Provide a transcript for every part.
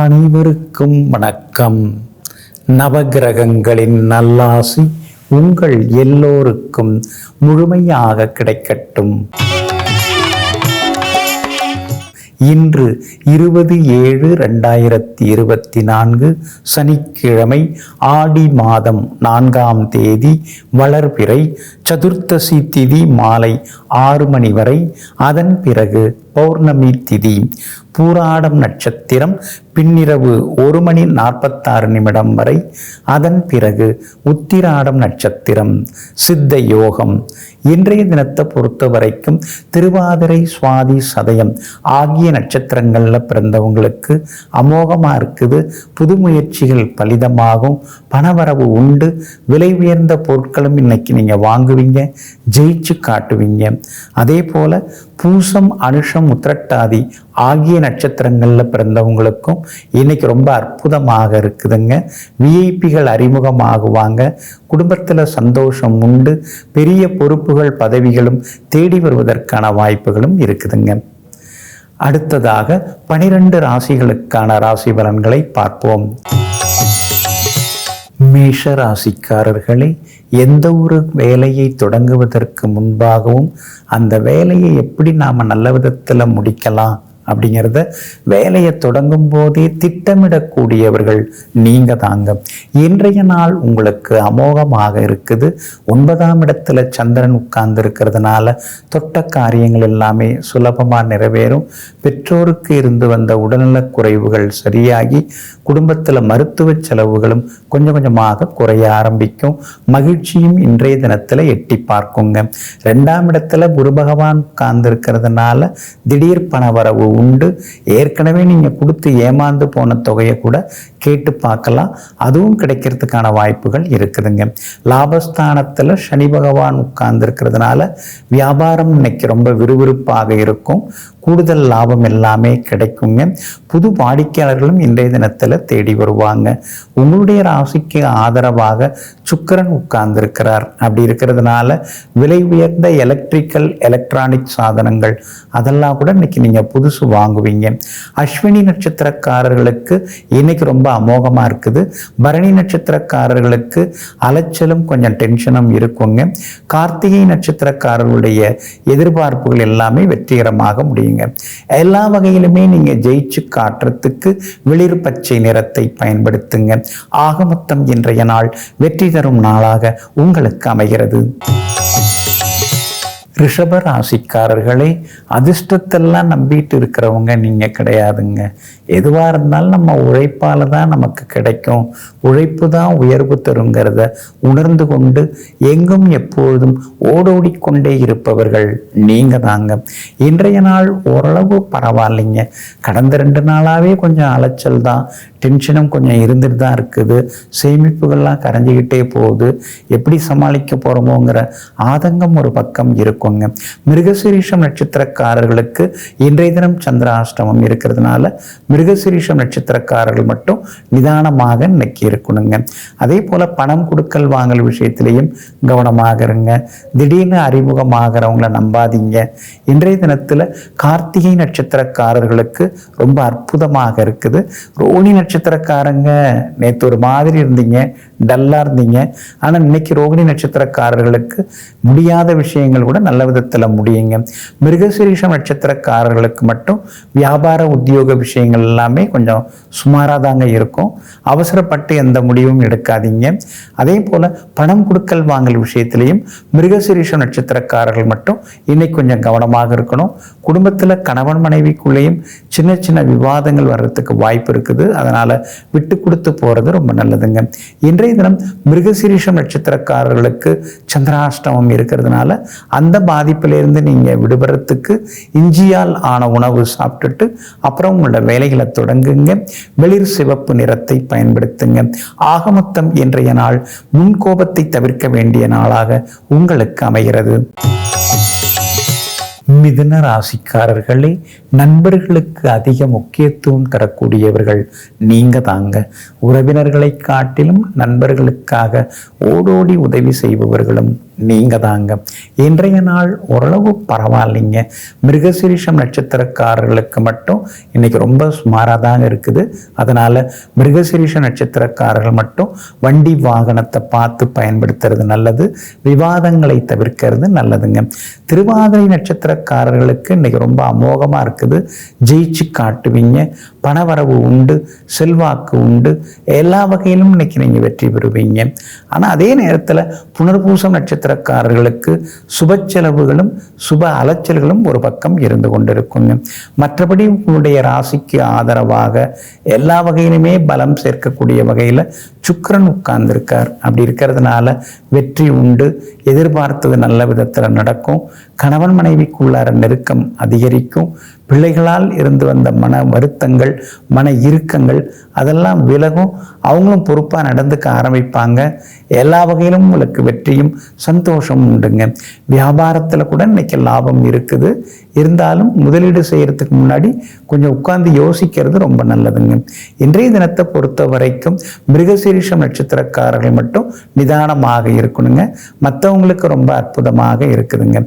அனைவருக்கும் வணக்கம். நவகிரகங்களின் நல்லாசி உங்கள் எல்லோருக்கும் முழுமையாக கிடைக்கட்டும். இன்று இருபது ஏழு ரெண்டாயிரத்தி இருபத்தி நான்கு சனிக்கிழமை ஆடி மாதம் நான்காம் தேதி வளர்பிறை சதுர்த்தசி திதி மாலை ஆறு மணி வரை. அதன் பிறகு பௌர்ணமி திதி பூராடம் நட்சத்திரம் பின்னிரவு ஒரு மணி நாற்பத்தாறு நிமிடம் வரை. அதன் பிறகு உத்திராடம் நட்சத்திரம் சித்த யோகம். இன்றைய தினத்தை பொறுத்த வரைக்கும் திருவாதிரை சுவாதி சதயம் ஆகிய நட்சத்திரங்களில் பிறந்தவங்களுக்கு அமோகமாக இருக்குது. புது முயற்சிகள் பலிதமாகும். பணவரவு உண்டு. விலை உயர்ந்த பொருட்களும் இன்னைக்கு நீங்கள் வாங்குவீங்க ஜெயிச்சு காட்டுவீங்க. அதே போல் பூசம் அனுஷம் உத்திரட்டாதி ஆகிய நட்சத்திரங்களில் பிறந்தவங்களுக்கும் இன்னைக்கு ரொம்ப அற்புதமாக இருக்குதுங்க. விஐபிகள் அறிமுகமாகுவாங்க. குடும்பத்தில் சந்தோஷம் உண்டு. பெரிய பொறுப்புகள் பதவிகளும் தேடி வருவதற்கான வாய்ப்புகளும் இருக்குதுங்க. அடுத்ததாக பனிரெண்டு ராசிகளுக்கான ராசி பலன்களை பார்ப்போம். மேஷ ராசிக்காரர்களே எந்த ஒரு வேலையை தொடங்குவதற்கு முன்பாகவும் அந்த வேலையை எப்படி நாம் நல்ல விதத்தில் முடிக்கலாம் அப்படிங்கிறத வேலையை தொடங்கும் போதே திட்டமிடக்கூடியவர்கள் நீங்க தாங்க. இன்றைய நாள் உங்களுக்கு அமோகமாக இருக்குது. ஒன்பதாம் இடத்துல சந்திரன் உட்கார்ந்து இருக்கிறதுனால தொட்ட காரியங்கள் எல்லாமே சுலபமாக நிறைவேறும். பெற்றோருக்கு இருந்து வந்த உடல்நலக் குறைவுகள் சரியாகி குடும்பத்தில் மருத்துவ செலவுகளும் கொஞ்சம் கொஞ்சமாக குறைய ஆரம்பிக்கும். மகிழ்ச்சியும் இன்றைய தினத்தில் எட்டி பார்க்குங்க. ரெண்டாம் இடத்துல குரு பகவான் உட்கார்ந்து இருக்கிறதுனால திடீர் பண வரவு உண்டு. ஏற்கனவே நீங்கள் கொடுத்து ஏமாந்து போன தொகையை கூட கேட்டு பார்க்கலாம். அதுவும் கிடைக்கிறதுக்கான வாய்ப்புகள் இருக்குதுங்க. லாபஸ்தானத்தில் சனி பகவான் உட்கார்ந்து இருக்கிறதுனால வியாபாரம் இன்னைக்கு ரொம்ப விறுவிறுப்பாக இருக்கும். கூடுதல் லாபம் எல்லாமே கிடைக்குங்க. புது வாடிக்கையாளர்களும் இன்றைய தினத்தில் தேடி வருவாங்க. உங்களுடைய ராசிக்கு ஆதரவாக சுக்கிரன் உட்கார்ந்திருக்கிறார். அப்படி இருக்கிறதுனால விலை உயர்ந்த எலக்ட்ரிக்கல் எலக்ட்ரானிக் சாதனங்கள் அதெல்லாம் கூட இன்னைக்கு நீங்கள் புதுசு வாங்குவீங்க. அஸ்வினி நட்சத்திரக்காரர்களுக்கு இன்னைக்கு ரொம்ப அமோகமாக இருக்குது. பரணி நட்சத்திரக்காரர்களுக்கு அலைச்சலும் கொஞ்சம் டென்ஷனும் இருக்குங்க. கார்த்திகை நட்சத்திரக்காரர்களுடைய எதிர்பார்ப்புகள் எல்லாமே வெற்றிகரமாக முடியும் முடியுங்க எல்லா வகையிலுமே நீங்க ஜெயிச்சு காட்டுறதுக்கு வெளிர் பச்சை நிறத்தை பயன்படுத்துங்க. ஆகமொத்தம் இன்றைய நாள் வெற்றி தரும் நாளாக உங்களுக்கு அமைகிறது. ரிஷப ராசிக்காரர்களே அதிர்ஷ்டத்தெல்லாம் நம்பிட்டு இருக்கிறவங்க நீங்கள் கிடையாதுங்க. எதுவாக இருந்தாலும் நம்ம உழைப்பால் தான் நமக்கு கிடைக்கும். உழைப்பு தான் உயர்வு தருங்கிறத உணர்ந்து கொண்டு எங்கும் எப்பொழுதும் ஓடோடிக்கொண்டே இருப்பவர்கள் நீங்கள் தாங்க. இன்றைய நாள் ஓரளவு பரவாயில்லைங்க. கடந்த ரெண்டு நாளாகவே கொஞ்சம் அலைச்சல் தான். டென்ஷனும் கொஞ்சம் இருந்துட்டு தான் இருக்குது. சேமிப்புகள்லாம் கரைஞ்சிக்கிட்டே போகுது. எப்படி சமாளிக்க போகிறோமோங்கிற ஆதங்கம் ஒரு பக்கம் இருக்கும். இருக்குங்க மிருகசிரீஷம் நட்சத்திரக்காரர்களுக்கு இன்றைய தினம் சந்திராஷ்டமம் இருக்கிறதுனால மிருகசிரீஷம் நட்சத்திரக்காரர்கள் மட்டும் நிதானமாக இன்னைக்கு இருக்கணுங்க. அதே போல் பணம் கொடுக்கல் வாங்கல் விஷயத்திலையும் கவனமாக இருங்க. திடீர்னு அறிமுகமாகிறவங்கள நம்பாதீங்க. இன்றைய தினத்தில் கார்த்திகை நட்சத்திரக்காரர்களுக்கு ரொம்ப அற்புதமாக இருக்குது. ரோஹிணி நட்சத்திரக்காரங்க நேற்று ஒரு மாதிரி இருந்தீங்க டல்லாக இருந்தீங்க. ஆனால் இன்னைக்கு ரோகிணி நட்சத்திரக்காரர்களுக்கு முடியாத விஷயங்கள் கூட நல்ல விதத்தில் முடியுங்க. மிருகசிரீஷம் நட்சத்திரக்காரர்களுக்கு மட்டும் வியாபார உத்தியோக விஷயங்கள் எல்லாமே கொஞ்சம் சுமாராக தாங்க இருக்கும். அவசரப்பட்டு எந்த முடிவும் எடுக்காதீங்க. அதே போல் பணம் கொடுக்கல் வாங்கல் விஷயத்திலையும் மிருகசிரீஷம் நட்சத்திரக்காரர்கள் மட்டும் இன்னைக்கு கொஞ்சம் கவனமாக இருக்கணும். குடும்பத்தில் கணவன் மனைவிக்குள்ளேயும் சின்ன சின்ன விவாதங்கள் வர்றதுக்கு வாய்ப்பு இருக்குது. அதனால் விட்டு கொடுத்து போகிறது ரொம்ப நல்லதுங்க. இன்றைய தினம் மிருகசிரீஷம் நட்சத்திரக்காரர்களுக்கு சந்திராஷ்டமம் இருக்கிறதுனால அந்த பாதிப்பிலிருந்து நீங்கள் விடுபடுறதுக்கு இஞ்சியால் ஆன உணவு சாப்பிட்டுட்டு அப்புறம் உங்களோட வேலைகளை தொடங்குங்க. வெளிர் சிவப்பு நிறத்தை பயன்படுத்துங்க. ஆகமொத்தம் இன்றைய நாள் முன்கோபத்தை தவிர்க்க வேண்டிய நாளாக உங்களுக்கு அமைகிறது. மிதுன ராசிக்காரர்களே நண்பர்களுக்கு அதிக முக்கியத்துவம் தரக்கூடியவர்கள் நீங்க தாங்க. உறவினர்களை காட்டிலும் நண்பர்களுக்காக ஓடோடி உதவி செய்பவர்களும் நீங்கள் தாங்க இன்றைய நாள் ஓரளவு பரவாயில்லைங்க. மிருகசீரிஷம் நட்சத்திரக்காரர்களுக்கு மட்டும் இன்னைக்கு ரொம்ப சுமாராக தாங்க இருக்குது. அதனால் மிருகசீரிஷ நட்சத்திரக்காரர்கள் மட்டும் வண்டி வாகனத்தை பார்த்து பயன்படுத்துறது நல்லது. விவாதங்களை தவிர்க்கிறது நல்லதுங்க. திருவாதிரை நட்சத்திரக்காரர்களுக்கு இன்றைக்கி ரொம்ப அமோகமாக இருக்குது. ஜெயிச்சு காட்டுவீங்க. பணவரவு உண்டு செல்வாக்கு உண்டு எல்லா வகையிலும் இன்னைக்கு நீங்கள் வெற்றி பெறுவீங்க. ஆனால் அதே நேரத்தில் புனர்பூசம் நட்சத்திரக்காரர்களுக்கு சுப செலவுகளும் சுப அலைச்சல்களும் ஒரு பக்கம் இருந்து கொண்டிருக்குங்க. மற்றபடி உங்களுடைய ராசிக்கு ஆதரவாக எல்லா வகையிலுமே பலம் சேர்க்கக்கூடிய வகையில் சுக்கரன் உட்கார்ந்திருக்கார். அப்படி இருக்கிறதுனால வெற்றி உண்டு எதிர்பார்த்தது நல்ல விதத்தில் நடக்கும். கணவன் மனைவிக்குள்ளார நெருக்கம் அதிகரிக்கும். பிள்ளைகளால் இருந்து வந்த மன வருத்தங்கள் மன இறுக்கங்கள் அதெல்லாம் விலகும். அவங்களும் பொறுப்பாக நடந்துக்க ஆரம்பிப்பாங்க. எல்லா வகையிலும் உங்களுக்கு வெற்றியும் சந்தோஷமும் உண்டுங்க. வியாபாரத்தில் கூட இன்னைக்கு லாபம் இருக்குது. இருந்தாலும் முதலீடு செய்கிறதுக்கு முன்னாடி கொஞ்சம் உட்கார்ந்து யோசிக்கிறது ரொம்ப நல்லதுங்க. இன்றைய தினத்தை பொறுத்த வரைக்கும் மிருகசீரிஷம் நட்சத்திரக்காரர்கள் மட்டும் நிதானமாக இருக்கணுங்க. மற்றவங்களுக்கு ரொம்ப அற்புதமாக இருக்குதுங்க.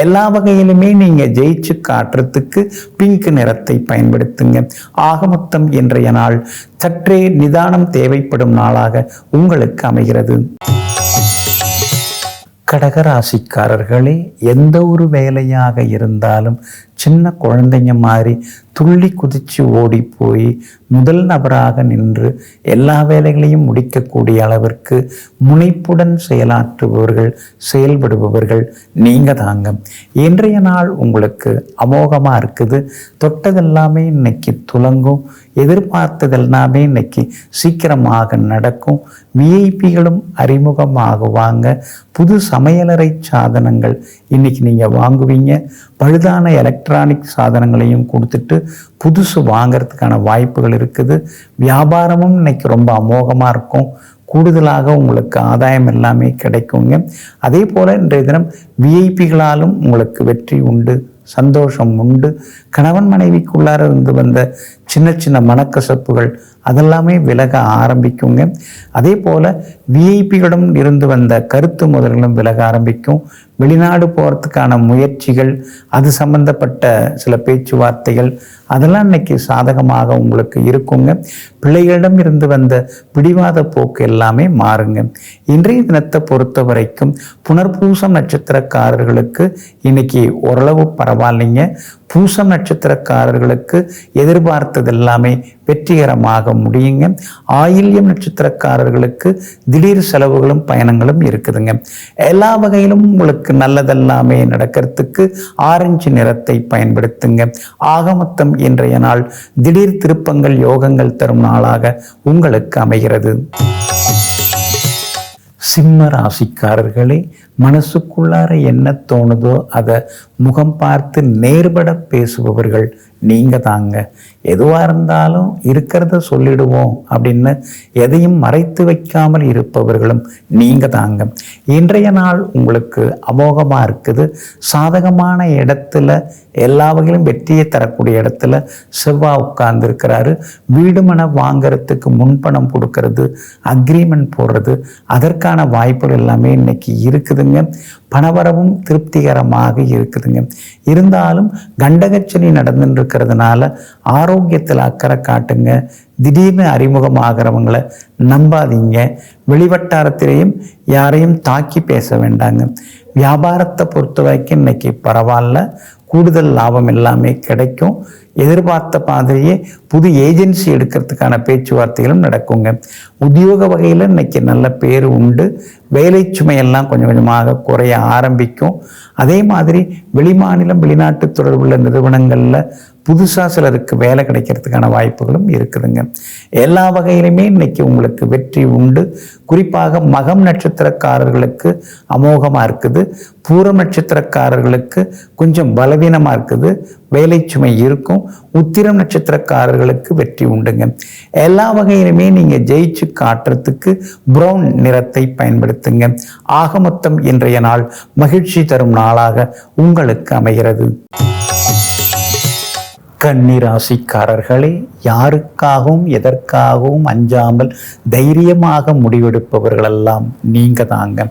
எல்லா வகையிலுமே நீங்க ஜெயிச்சு காட்டுறதுக்கு பிங்க் நிறத்தை பயன்படுத்துங்க. ஆக மொத்தம் இன்றைய நாள் சற்றே நிதானம் தேவைப்படும் நாளாக உங்களுக்கு அமைகிறது. கடகராசிக்காரர்களே எந்த ஒரு வேலையாக இருந்தாலும் சின்ன குழந்தைங்க மாதிரி துள்ளி குதிச்சு ஓடி போய் முதல் நபராக நின்று எல்லா வேலைகளையும் முடிக்கக்கூடிய அளவிற்கு முனைப்புடன் செயலாற்றுபவர்கள் செயல்படுபவர்கள் நீங்கள் தாங்க. இன்றைய நாள் உங்களுக்கு அமோகமாக இருக்குது. தொட்டதெல்லாமே இன்னைக்கு துலங்கும். எதிர்பார்த்ததெல்லாமே இன்னைக்கு சீக்கிரமாக நடக்கும். விஐபிகளும் அறிமுகமாகுவாங்க. புது சமையலறை சாதனங்கள் இன்னைக்கு நீங்கள் வாங்குவீங்க. பழுதான எலக்ட்ரானிக் சாதனங்களையும் கொடுத்துட்டு புதுசு வாங்கிறதுக்கான வாய்ப்புகள் இருக்குது. வியாபாரமும் இன்னைக்கு ரொம்ப அமோகமாக இருக்கும். கூடுதலாக உங்களுக்கு ஆதாயம் எல்லாமே கிடைக்குங்க. அதே போல் இன்றைய தினம் விஐபிகளாலும் உங்களுக்கு வெற்றி உண்டு சந்தோஷம் உண்டு. கணவன் மனைவிக்குள்ளார இருந்து வந்த சின்ன சின்ன மனக்கசப்புகள் அதெல்லாமே விலக ஆரம்பிக்குங்க. அதே போல் விஐபிகளிடம் இருந்து வந்த கருத்து முதல்களும் விலக ஆரம்பிக்கும். வெளிநாடு போகிறதுக்கான முயற்சிகள் அது சம்பந்தப்பட்ட சில பேச்சுவார்த்தைகள் அதெல்லாம் இன்னைக்கு சாதகமாக உங்களுக்கு இருக்குங்க. பிள்ளைகளிடம் இருந்து வந்த பிடிவாத போக்கு எல்லாமே மாறுங்க. இன்றைய தினத்தை பொறுத்த வரைக்கும் புனர்பூசம் நட்சத்திரக்காரர்களுக்கு இன்னைக்கு ஓரளவு பரவாயில்லைங்க. பூசம் நட்சத்திரக்காரர்களுக்கு எதிர்பார்த்தது எல்லாமே வெற்றிகரமாக முடியுங்க. ஆயில்யம் நட்சத்திரக்காரர்களுக்கு திடீர் செலவுகளும் பயணங்களும் இருக்குதுங்க. எல்லா வகையிலும் உங்களுக்கு நல்லதெல்லாமே நடக்கிறதுக்கு ஆரஞ்சு நிறத்தை பயன்படுத்துங்க. ஆகமத்தம் இன்றைய நாள் திடீர் திருப்பங்கள் யோகங்கள் தரும் நாளாக உங்களுக்கு அமைகிறது. சிம்ம ராசிக்காரர்களே மனசுக்குள்ளார என்ன தோணுதோ அதை முகம் பார்த்து நேர்பட பேசுபவர்கள் நீங்கள் தாங்க. எதுவாக இருந்தாலும் இருக்கிறத சொல்லிடுவோம் அப்படின்னு எதையும் மறைத்து வைக்காமல் இருப்பவர்களும் நீங்கள் தாங்க. இன்றைய நாள் உங்களுக்கு அமோகமாக இருக்குது. சாதகமான இடத்துல எல்லா வகையிலும் வெற்றியை தரக்கூடிய இடத்துல செவ்வாய் உட்கார்ந்துருக்கிறாரு. வீடு மனை வாங்கிறதுக்கு முன்பணம் கொடுக்கறது அக்ரிமெண்ட் போடுறது அதற்கான வாய்ப்புகள் எல்லாமே இன்னைக்கு இருக்குதுங்க. பணவரவும் திருப்திகரமாக இருக்குதுங்க. இருந்தாலும் கண்டகச்சனி நடந்துட்டு இருக்கிறதுனால ஆரோக்கியத்தில் அக்கறை காட்டுங்க. திடீர்னு அறிமுகமாகிறவங்களை நம்பாதீங்க. வெளிவட்டாரத்திலேயும் யாரையும் தாக்கி பேச வேண்டாங்க. வியாபாரத்தை பொறுத்த வரைக்கும் இன்னைக்கு பரவாயில்ல. கூடுதல் லாபம் எல்லாமே கிடைக்கும். எதிர்பார்த்த மாதிரியே புது ஏஜென்சி எடுக்கிறதுக்கான பேச்சுவார்த்தைகளும் நடக்குங்க. உத்தியோக வகையில் இன்னைக்கு நல்ல பேர் உண்டு. வேலை சுமையெல்லாம் கொஞ்சம் கொஞ்சமாக குறைய ஆரம்பிக்கும். அதே மாதிரி வெளிமாநிலம் வெளிநாட்டு தொடர்புள்ள நிறுவனங்களில் புதுசாக சிலருக்கு வேலை கிடைக்கிறதுக்கான வாய்ப்புகளும் இருக்குதுங்க. எல்லா வகையிலுமே இன்னைக்கு உங்களுக்கு வெற்றி உண்டு. குறிப்பாக மகம் நட்சத்திரக்காரர்களுக்கு அமோகமாக இருக்குது. பூரம் நட்சத்திரக்காரர்களுக்கு கொஞ்சம் பலவீனமாக இருக்குது. வேலை சுமை இருக்கும். உத்திரம் நட்சத்திரக்காரர்களுக்கு வெற்றி உண்டுங்க. எல்லா வகையிலுமே நீங்கள் ஜெயிச்சு காட்டுறதுக்கு ப்ரௌன் நிறத்தை பயன்படுத்துங்க. ஆக மொத்தம் இன்றைய நாள் மகிழ்ச்சி தரும் நாளாக உங்களுக்கு அமைகிறது. கன்னிராசிக்காரர்களே யாருக்காகவும் எதற்காகவும் அஞ்சாமல் தைரியமாக முடிவெடுப்பவர்களெல்லாம் நீங்கள் தாங்க.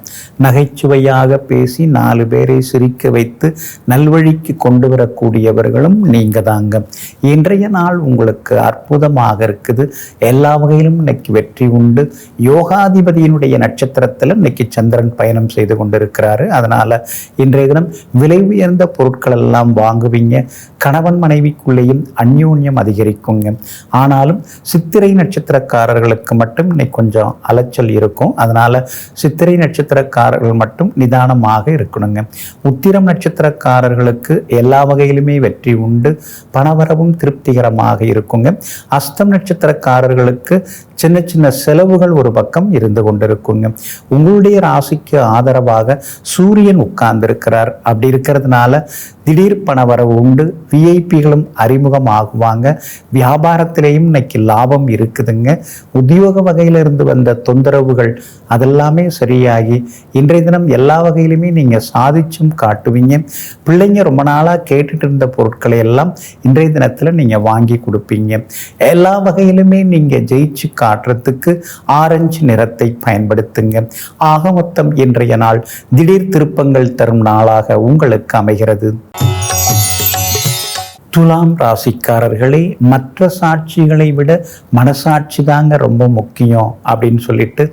நகைச்சுவையாக பேசி நாலு பேரை சிரிக்க வைத்து நல்வழிக்கு கொண்டு வரக்கூடியவர்களும் நீங்கள் தாங்க. இன்றைய நாள் உங்களுக்கு அற்புதமாக இருக்குது. எல்லா வகையிலும் இன்னைக்கு வெற்றி உண்டு. யோகாதிபதியினுடைய நட்சத்திரத்தில் இன்னைக்கு சந்திரன் பயணம் செய்து கொண்டிருக்கிறாரு. அதனால இன்றைய தினம் விலை உயர்ந்த பொருட்கள் எல்லாம் வாங்குவீங்க. கணவன் மனைவிக்குள்ளே மனைவிக்குள்ளேயும் அந்யோன்யம் அதிகரிக்குங்க. ஆனாலும் சித்திரை நட்சத்திரக்காரர்களுக்கு மட்டும் இன்னைக்கு கொஞ்சம் அலைச்சல் இருக்கும். அதனால் சித்திரை நட்சத்திரக்காரர்கள் மட்டும் நிதானமாக இருக்கணுங்க. உத்திரம் நட்சத்திரக்காரர்களுக்கு எல்லா வகையிலுமே வெற்றி உண்டு. பணவரவும் திருப்திகரமாக இருக்குங்க. அஸ்தம் நட்சத்திரக்காரர்களுக்கு சின்ன சின்ன செலவுகள் ஒரு பக்கம் இருந்து கொண்டிருக்குங்க. உங்களுடைய ராசிக்கு ஆதரவாக சூரியன் உட்கார்ந்திருக்கிறார். அப்படி இருக்கிறதுனால திடீர் பணவரவு உண்டு. விஐபிகளும் அறி அறிமுகம் ஆகுவாங்க வியாபாரத்திலையும் இன்னைக்கு லாபம் இருக்குதுங்க. உத்தியோக வகையில இருந்து வந்த தொந்தரவுகள் அதெல்லாமே சரியாகி இன்றைய தினம் எல்லா வகையிலுமே நீங்க சாதிச்சும் காட்டுவீங்க. பிள்ளைங்க ரொம்ப நாளா கேட்டுட்டு இருந்த பொருட்களை எல்லாம் இன்றைய தினத்துல நீங்க வாங்கி கொடுப்பீங்க. எல்லா வகையிலுமே நீங்க ஜெயிச்சு காட்டுறதுக்கு ஆரஞ்சு நிறத்தை பயன்படுத்துங்க. ஆக மொத்தம் இன்றைய நாள் திடீர் திருப்பங்கள் தரும் நாளாக உங்களுக்கு அமைகிறது. துலாம் ராசிக்காரர்களே மற்ற சாட்சிகளை விட மனசாட்சி தாங்க ரொம்ப முக்கியம் அப்படின்னு சொல்லிட்டு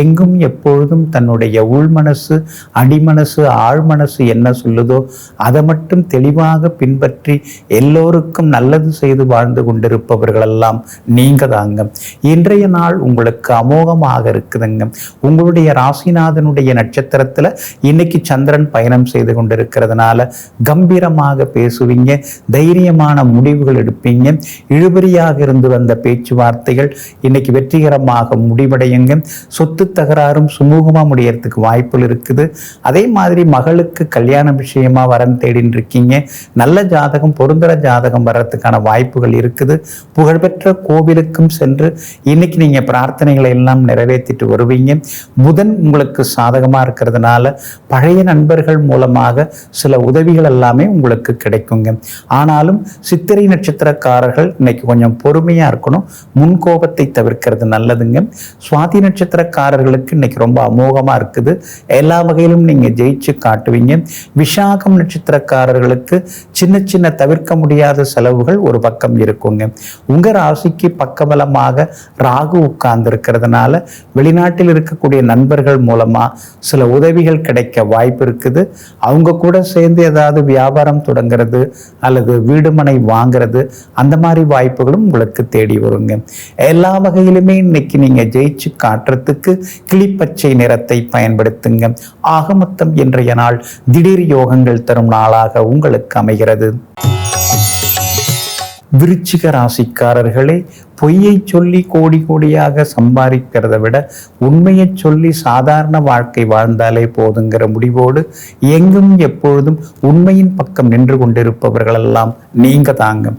எங்கும் எப்பொழுதும் தன்னுடைய உள்மனசு அடிமனசு ஆழ்மனசு என்ன சொல்லுதோ அதை மட்டும் தெளிவாக பின்பற்றி எல்லோருக்கும் நல்லது செய்து வாழ்ந்து கொண்டிருப்பவர்களெல்லாம் நீங்க தாங்க. இன்றைய நாள் உங்களுக்கு அமோகமாக இருக்குதுங்க. உங்களுடைய ராசிநாதனுடைய நட்சத்திரத்துல இன்னைக்கு சந்திரன் பயணம் செய்து கொண்டிருக்கிறதுனால கம்பீரமாக பேசுவீங்க. தைரியம் தைரியமான முடிவுகள் எடுப்பீங்க. இழுபறியாக இருந்து வந்த பேச்சுவார்த்தைகள் இன்னைக்கு வெற்றிகரமாக முடிவடையுங்க. சொத்து தகராறும் சுமூகமாக முடியறதுக்கு வாய்ப்புகள் இருக்குது. அதே மாதிரி மகளுக்கு கல்யாண விஷயமா வரன் தேடின்னு இருக்கீங்க நல்ல ஜாதகம் பொருந்தர ஜாதகம் வர்றதுக்கான வாய்ப்புகள் இருக்குது. புகழ்பெற்ற கோவிலுக்கும் சென்று இன்னைக்கு நீங்க பிரார்த்தனைகளை எல்லாம் நிறைவேற்றிட்டு வருவீங்க. புதன் உங்களுக்கு சாதகமா இருக்கிறதுனால பழைய நண்பர்கள் மூலமாக சில உதவிகள் எல்லாமே உங்களுக்கு கிடைக்குங்க. ஆனாலும் சித்திரை நட்சத்திரக்காரர்கள் இன்னைக்கு கொஞ்சம் பொறுமையா இருக்கணும். முன்கோபத்தை தவிர்க்கிறது நல்லதுங்க. சுவாதி நட்சத்திரக்காரர்களுக்கு இன்னைக்கு ரொம்ப அமோகமா இருக்குது. எல்லா வகையிலும் நீங்க ஜெயிச்சு காட்டுவீங்க. விஷாகம் நட்சத்திரக்காரர்களுக்கு சின்ன சின்ன தவிர்க்க முடியாத செலவுகள் ஒரு பக்கம் இருக்குங்க. உங்க ராசிக்கு பக்கபலமாக ராகு உட்கார்ந்து இருக்கிறதுனால வெளிநாட்டில் இருக்கக்கூடிய நண்பர்கள் மூலமா சில உதவிகள் கிடைக்க வாய்ப்பு இருக்குது. அவங்க கூட சேர்ந்து ஏதாவது வியாபாரம் தொடங்குறது அல்லது வீடு மனை வாங்கிறது. அந்த மாதிரி வாய்ப்புகளும் உங்களுக்கு தேடி வருங்க. எல்லா வகையிலுமே இன்னைக்கு நீங்க ஜெயிச்சு காட்டுறதுக்கு கிளிப்பச்சை நிறத்தை பயன்படுத்துங்க. ஆக மொத்தம் இன்றைய நாள் திடீர் யோகங்கள் தரும் நாளாக உங்களுக்கு அமைகிறது. விருச்சிக ராசிக்காரர்களே பொய்யை சொல்லி கோடி கோடியாக சம்பாதிக்கிறத விட உண்மையை சொல்லி சாதாரண வாழ்க்கை வாழ்ந்தாலே போதுங்கிற முடிவோடு எங்கும் எப்பொழுதும் உண்மையின் பக்கம் நின்று கொண்டிருப்பவர்களெல்லாம் நீங்க தாங்க.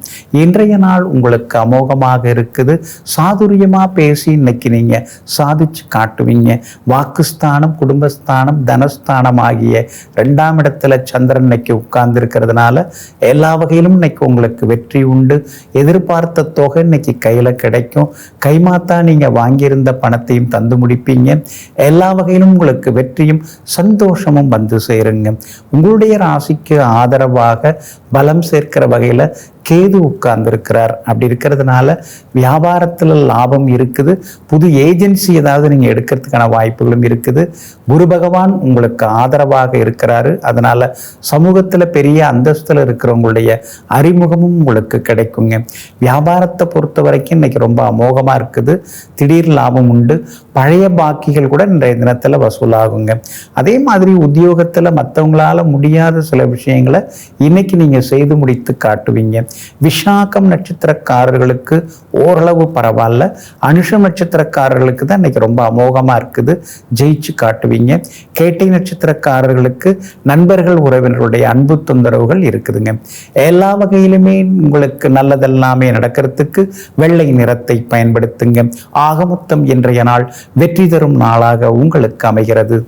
இன்றைய நாள் உங்களுக்கு அமோகமாக இருக்குது. சாதுரியமா பேசி இன்னைக்கு நீங்க சாதிச்சு காட்டுவீங்க. வாக்குஸ்தானம் குடும்பஸ்தானம் தனஸ்தானம் ஆகிய ரெண்டாம் இடத்துல சந்திரன் இன்னைக்கு உட்கார்ந்து இருக்கிறதுனால எல்லா வகையிலும் இன்னைக்கு உங்களுக்கு வெற்றி உண்டு. எதிர்பார்த்த தொகை இன்னைக்கு கையில் கிடைக்கும். கைமாத்தா நீங்க வாங்கியிருந்த பணத்தையும் தந்து முடிப்பீங்க. எல்லா வகையிலும் உங்களுக்கு வெற்றியும் சந்தோஷமும் வந்து சேருங்க. உங்களுடைய ராசிக்கு ஆதரவாக பலம் சேர்க்கிற வகையில் கேது உட்கார்ந்துருக்கிறார். அப்படி இருக்கிறதுனால வியாபாரத்தில் லாபம் இருக்குது. புது ஏஜென்சி ஏதாவது நீங்கள் எடுக்கிறதுக்கான வாய்ப்புகளும் இருக்குது. குரு பகவான் உங்களுக்கு ஆதரவாக இருக்கிறாரு. அதனால் சமூகத்தில் பெரிய அந்தஸ்தில் இருக்கிறவங்களுடைய அறிமுகமும் உங்களுக்கு கிடைக்குங்க. வியாபாரத்தை பொறுத்த வரைக்கும் இன்றைக்கி ரொம்ப அமோகமாக இருக்குது. திடீர் லாபம் உண்டு. பழைய பாக்கிகள் கூட இன்றைய தினத்தில் வசூலாகுங்க. அதே மாதிரி உத்தியோகத்தில் மற்றவங்களால் முடியாத சில விஷயங்களை இன்னைக்கு நீங்கள் செய்து முடித்து காட்டுவீங்க. விஷாக்கம் நட்சத்திரக்காரர்களுக்கு ஓரளவு பரவாயில்ல. அனுஷம் நட்சத்திரக்காரர்களுக்கு தான் இன்னைக்கு ரொம்ப அமோகமாக இருக்குது. ஜெயிச்சு காட்டுவீங்க. கேட்டை நட்சத்திரக்காரர்களுக்கு நண்பர்கள் உறவினர்களுடைய அன்பு தொந்தரவுகள் இருக்குதுங்க. எல்லா வகையிலுமே உங்களுக்கு நல்லதெல்லாமே நடக்கிறதுக்கு வெள்ளை நிறத்தை பயன்படுத்துங்க. ஆகமொத்தம் இன்றைய நாள் வெற்றி தரும் நாளாக உங்களுக்கு அமைகிறது.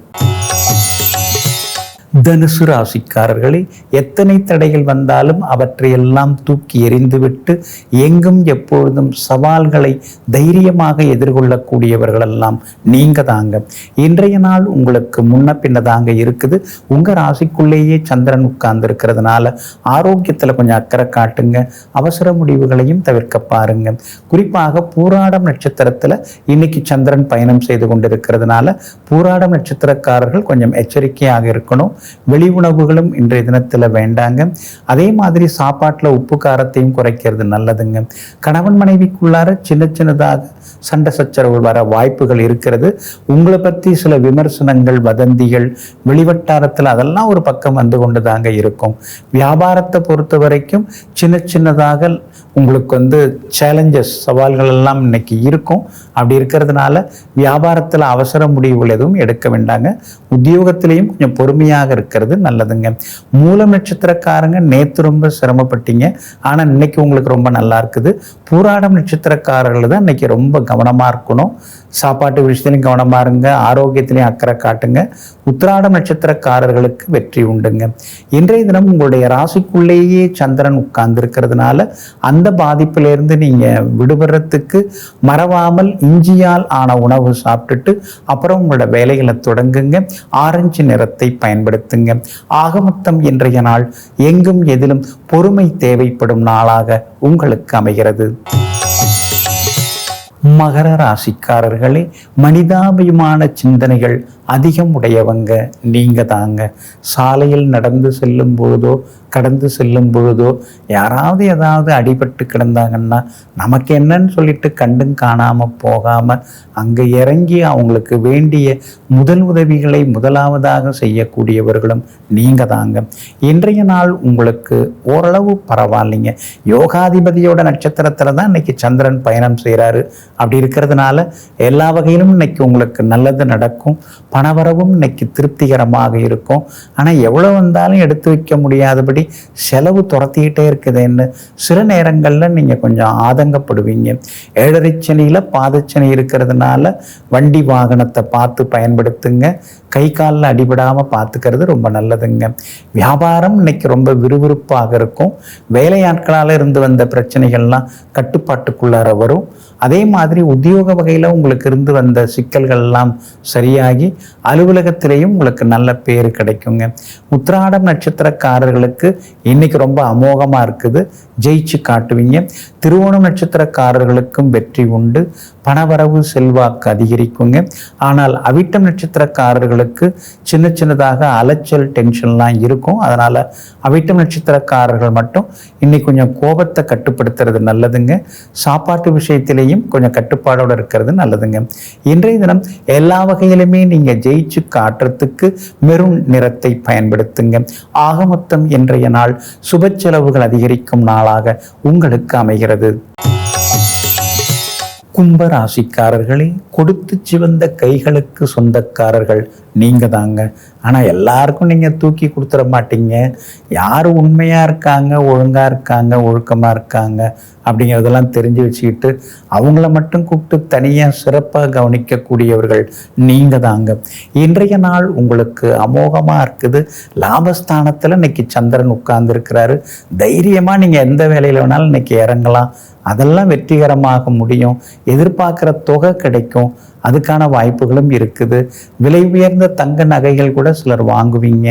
தனுசு ராசிக்காரர்களே எத்தனை தடைகள் வந்தாலும் அவற்றையெல்லாம் தூக்கி எறிந்துவிட்டு எங்கும் எப்பொழுதும் சவால்களை தைரியமாக எதிர்கொள்ளக்கூடியவர்களெல்லாம் நீங்க தாங்க. இன்றைய நாள் உங்களுக்கு முன்ன பின்ன தாங்க இருக்குது. உங்க ராசிக்குள்ளேயே சந்திரன் உட்கார்ந்து இருக்கிறதுனால ஆரோக்கியத்தில் கொஞ்சம் அக்கறை காட்டுங்க. அவசர முடிவுகளையும் தவிர்க்க பாருங்க. குறிப்பாக பூராடம் நட்சத்திரத்தில் இன்னைக்கு சந்திரன் பயணம் செய்து கொண்டிருக்கிறதுனால பூராடம் நட்சத்திரக்காரர்கள் கொஞ்சம் எச்சரிக்கையாக இருக்கணும். வெளி உணவுகளும் இன்றைய தினத்தில் வேண்டாங்க. அதே மாதிரி சாப்பாட்டில் உப்பு காரத்தையும் குறைக்கிறது நல்லதுங்க. கணவன் மனைவிக்குள்ளார சின்ன சின்னதாக சண்டை சச்சரவுகள் வர வாய்ப்புகள் இருக்கிறது. உங்களை பற்றி சில விமர்சனங்கள் வதந்திகள் வெளிவட்டாரத்தில் அதெல்லாம் ஒரு பக்கம் வந்து கொண்டு தாங்க இருக்கும். வியாபாரத்தை பொறுத்த வரைக்கும் சின்ன சின்னதாக உங்களுக்கு வந்து சேலஞ்சஸ் சவால்கள் எல்லாம் இன்னைக்கு இருக்கும். அப்படி இருக்கிறதுனால வியாபாரத்தில் அவசர முடிவுகள் எதுவும் எடுக்க வேண்டாங்க. உத்தியோகத்திலையும் கொஞ்சம் பொறுமையாக இருக்கிறது நல்லதுங்க. மூலம் நட்சத்திரக்காரங்க நேற்று ரொம்ப சிரமப்பட்டீங்க. ஆனால் இன்னைக்கு உங்களுக்கு ரொம்ப நல்லா இருக்குது. பூராடம் நட்சத்திரக்காரர்கள் தான் இன்னைக்கு ரொம்ப கவனமாக இருக்கணும். சாப்பாட்டு விஷயத்திலையும் கவனமாக இருங்க ஆரோக்கியத்திலையும் அக்கறை காட்டுங்க. உத்திராடம் நட்சத்திரக்காரர்களுக்கு வெற்றி உண்டுங்க. இன்றைய தினம் உங்களுடைய ராசிக்குள்ளேயே சந்திரன் உட்கார்ந்து இருக்கிறதுனால அந்த பாதிப்பிலிருந்து நீங்கள் விடுபடுறதுக்கு மறவாமல் இஞ்சியால் ஆன உணவு சாப்பிட்டுட்டு அப்புறம் உங்களோட வேலைகளை தொடங்குங்க. ஆரஞ்சு நிறத்தை பயன்படுத்துங்க. ஆகமொத்தம் இன்றைய நாள் எங்கும் எதிலும் பொறுமை தேவைப்படும் நாளாக உங்களுக்கு அமைகிறது. மகர ராசிக்காரர்களே மனிதாபிமான சிந்தனைகள் அதிகம் உடையவங்க நீங்க தாங்க. சாலையில் நடந்து செல்லும் பொழுதோ கடந்து செல்லும் பொழுதோ யாராவது ஏதாவது அடிபட்டு கிடந்தாங்கன்னா நமக்கு என்னன்னு சொல்லிட்டு கண்டும் காணாம போகாம அங்க இறங்கி அவங்களுக்கு வேண்டிய முதல் உதவிகளை முதலாவதாக செய்யக்கூடியவர்களும் நீங்க தாங்க. இன்றைய நாள் உங்களுக்கு ஓரளவு பரவாயில்லைங்க. யோகாதிபதியோட நட்சத்திரத்துல தான் இன்னைக்கு சந்திரன் பயணம் செய்கிறாரு அப்படி இருக்கிறதுனால எல்லா வகையிலும் இன்னைக்கு உங்களுக்கு நல்லது நடக்கும். பணவரவும் இன்னைக்கு திருப்திகரமாக இருக்கும். ஆனால் எவ்வளோ வந்தாலும் எடுத்து வைக்க முடியாதபடி செலவு துரத்திக்கிட்டே இருக்குதுன்னு சில நேரங்களில் நீங்கள் கொஞ்சம் ஆதங்கப்படுவீங்க. ஏழரை சனியில் பாதச்சனி இருக்கிறதுனால வண்டி வாகனத்தை பார்த்து பயன்படுத்துங்க. கை காலில் அடிபடாமல் பார்த்துக்கிறது ரொம்ப நல்லதுங்க. வியாபாரம் இன்னைக்கு ரொம்ப விறுவிறுப்பாக இருக்கும். வேலையாட்களால் இருந்து வந்த பிரச்சனைகள்லாம் கட்டுப்பாட்டுக்குள்ளார வரும். அதே மாதிரி உத்தியோக வகையில் உங்களுக்கு இருந்து வந்த சிக்கல்கள்லாம் சரியாகி அலுவலகத்திலேயும் உங்களுக்கு நல்ல பேர் கிடைக்குங்க. உத்திராடம் நட்சத்திரக்காரர்களுக்கு இன்னைக்கு ரொம்ப அமோகமாக இருக்குது. ஜெயிச்சு காட்டுவீங்க. திருவோணம் நட்சத்திரக்காரர்களுக்கும் வெற்றி உண்டு. பணவரவு செல்வாக்கு அதிகரிக்குங்க. ஆனால் அவிட்டம் நட்சத்திரக்காரர்களுக்கு சின்ன சின்னதாக அலைச்சல் டென்ஷன்லாம் இருக்கும். அதனால் அவிட்டம் நட்சத்திரக்காரர்கள் மட்டும் இன்னைக்கு கொஞ்சம் கோபத்தை கட்டுப்படுத்துறது நல்லதுங்க. சாப்பாட்டு விஷயத்திலையும் கொஞ்சம் கட்டுப்பாடோடு இருக்கிறது நல்லதுங்க. இன்றைய தினம் எல்லா வகையிலுமே நீங்கள் ஜெயிச்சு காட்டுறதுக்கு மெரூன் நிறத்தை பயன்படுத்துங்க. ஆக மொத்தம் இன்றைய நாள் சுப செலவுகள் அதிகரிக்கும் நாளாக உங்களுக்கு அமைகிறது. கும்பராசிக்காரர்களே கொடுத்து சிவந்த கைகளுக்கு சொந்தக்காரர்கள் நீங்கள் தாங்க. ஆனால் எல்லாருக்கும் நீங்கள் தூக்கி கொடுத்துட மாட்டீங்க. யார் உண்மையாக இருக்காங்க ஒழுங்காக இருக்காங்க ஒழுக்கமாக இருக்காங்க அப்படிங்கிறதெல்லாம் தெரிஞ்சு வச்சுக்கிட்டு அவங்கள மட்டும் கூப்பிட்டு தனியாக சிறப்பாக கவனிக்கக்கூடியவர்கள் நீங்கள் தாங்க. இன்றைய நாள் உங்களுக்கு அமோகமாக இருக்குது. லாபஸ்தானத்தில் இன்னைக்கு சந்திரன் உட்கார்ந்துருக்கிறாரு. தைரியமாக நீங்கள் எந்த வேலையில் வேணாலும் இன்னைக்கு இறங்கலாம். அதெல்லாம் வெற்றிகரமாக முடியும். எதிர்பார்க்குற தொகை கிடைக்கும். அதுக்கான வாய்ப்புகளும் இருக்குது. விலை உயர்ந்த தங்க நகைகள் கூட சிலர் வாங்குவீங்க.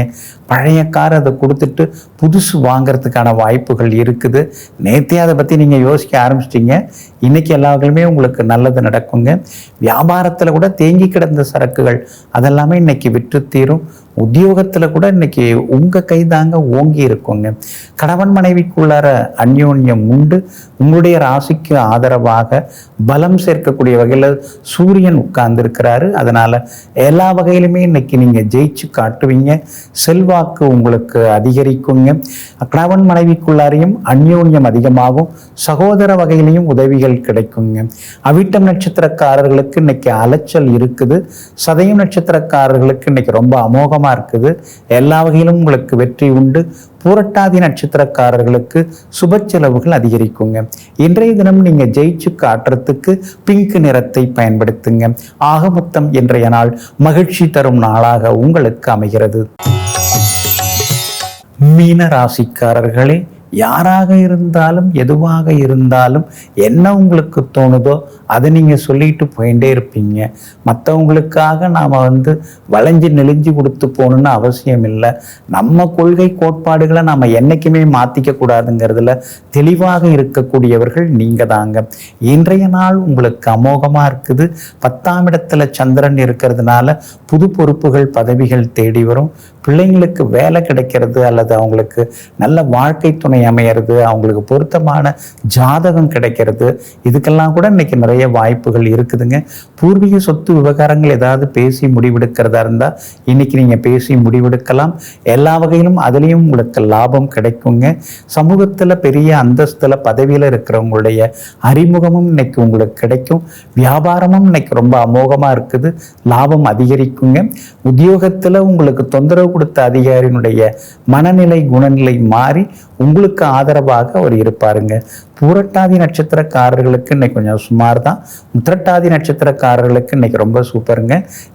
பழைய கார் அதை கொடுத்துட்டு புதுசு வாங்குறதுக்கான வாய்ப்புகள் இருக்குது. நேற்றே அதை பற்றி நீங்கள் யோசிக்க ஆரம்பிச்சிட்டிங்க. இன்றைக்கி எல்லாருக்குமே உங்களுக்கு நல்லது நடக்குங்க. வியாபாரத்தில் கூட தேங்கி கிடந்த சரக்குகள் அதெல்லாமே இன்றைக்கி விற்று தீரும். உத்தியோகத்தில் கூட இன்னைக்கு உங்கள் கைதாங்க ஓங்கி இருக்குங்க. கணவன் மனைவிக்குள்ளார அந்யோன்யம் உண்டு. உங்களுடைய ராசிக்கு ஆதரவாக பலம் சேர்க்கக்கூடிய வகையில் சூரியன் உட்கார்ந்துருக்கிறாரு. அதனால் எல்லா வகையிலுமே இன்னைக்கு நீங்கள் ஜெயிச்சு காட்டுவீங்க. செல்வாக்கு உங்களுக்கு அதிகரிக்குங்க. கணவன் மனைவிக்குள்ளாரையும் அந்யோன்யம் அதிகமாகும். சகோதர வகையிலையும் உதவிகள் கிடைக்குங்க. அவிட்டம் நட்சத்திரக்காரர்களுக்கு இன்னைக்கு அலைச்சல் இருக்குது. சதயம் நட்சத்திரக்காரர்களுக்கு இன்னைக்கு ரொம்ப அமோகமாக இருக்குது. எல்லா வகையிலும் உங்களுக்கு வெற்றி உண்டு. பூரட்டாதி நட்சத்திரக்காரர்களுக்கு சுப செலவுகள் அதிகரிக்குங்க. இன்றைய தினம் நீங்க ஜெயிச்சு காட்டுறதுக்கு பிங்க் நிறத்தை பயன்படுத்துங்க. ஆக மொத்தம் இன்றைய நாள் மகிழ்ச்சி தரும் நாளாக உங்களுக்கு அமைகிறது. மீன ராசிக்காரர்களே யாராக இருந்தாலும் எதுவாக இருந்தாலும் என்ன உங்களுக்கு தோணுதோ அதை நீங்கள் சொல்லிட்டு போயிட்டே இருப்பீங்க. மற்றவங்களுக்காக நாம் வந்து வளைஞ்சு நெளிஞ்சு கொடுத்து போகணுன்னு அவசியம் இல்லை. நம்ம கொள்கை கோட்பாடுகளை நாம் என்றைக்குமே மாற்றிக்க கூடாதுங்கிறதுல தெளிவாக இருக்கக்கூடியவர்கள் நீங்கள் தாங்க. இன்றைய நாள் உங்களுக்கு அமோகமாக இருக்குது. பத்தாம் இடத்துல சந்திரன் இருக்கிறதுனால புது பொறுப்புகள் பதவிகள் தேடி வரும். பிள்ளைங்களுக்கு வேலை கிடைக்கிறது அல்லது அவங்களுக்கு நல்ல வாழ்க்கை துணை அமையிறது அவங்களுக்கு பொருத்தமான ஜாதகம் கிடைக்கிறது. இதுக்கெல்லாம் கூட இன்னைக்கு நிறைய வாய்ப்புகள் இருக்குதுங்க. பூர்வீக சொத்து விவகாரங்கள் ஏதாவது பேசி முடிவெடுக்கிறதா இருந்தால் இன்னைக்கு நீங்கள் பேசி முடிவெடுக்கலாம். எல்லா வகையிலும் அதுலேயும் உங்களுக்கு லாபம் கிடைக்குங்க. சமூகத்தில் பெரிய அந்தஸ்தில் பதவியில் இருக்கிறவங்களுடைய அறிமுகமும் இன்னைக்கு உங்களுக்கு கிடைக்கும். வியாபாரமும் இன்னைக்கு ரொம்ப அமோகமாக இருக்குது. லாபம் அதிகரிக்குங்க. உத்தியோகத்தில் உங்களுக்கு தொந்தரவு கொடுத்த அதிகாரியினுடைய மனநிலை குணநிலை மாறி உங்களுக்கு ஆதரவாக அவர் இருப்பாருங்க. பூரட்டாதி நட்சத்திரக்காரர்களுக்கு இன்னைக்கு கொஞ்சம் சுமார் தான் உத்திரட்டாதி நட்சத்திரக்காரர்களுக்கு இன்னைக்கு ரொம்ப சூப்பருங்க.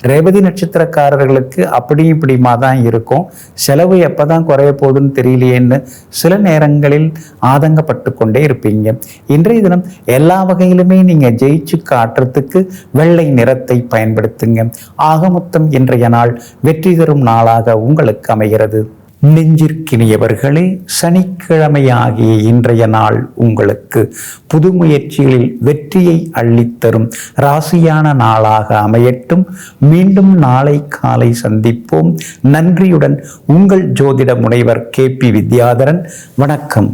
ரேவதி நட்சத்திரக்காரர்களுக்கு அப்படியும் இப்படிமா தான் இருக்கும். செலவு எப்போ தான் குறைய போகுதுன்னு தெரியலையேன்னு சில நேரங்களில் ஆதங்கப்பட்டு கொண்டே இருப்பீங்க. இன்றைய தினம் எல்லா வகையிலுமே நீங்கள் ஜெயிச்சு காட்டுறதுக்கு வெள்ளை நிறத்தை பயன்படுத்துங்க. ஆக மொத்தம் இன்றைய நாள் வெற்றி தரும் நாளாக உங்களுக்கு அமைகிறது. நெஞ்சிற்கினியவர்களே சனிக்கிழமையாகிய இன்றைய நாள் உங்களுக்கு புது முயற்சிகளில் வெற்றியை அள்ளித்தரும் ராசியான நாளாக அமையட்டும். மீண்டும் நாளை காலை சந்திப்போம். நன்றியுடன் உங்கள் ஜோதிட முனைவர் கே பி வித்யாதரன். வணக்கம்.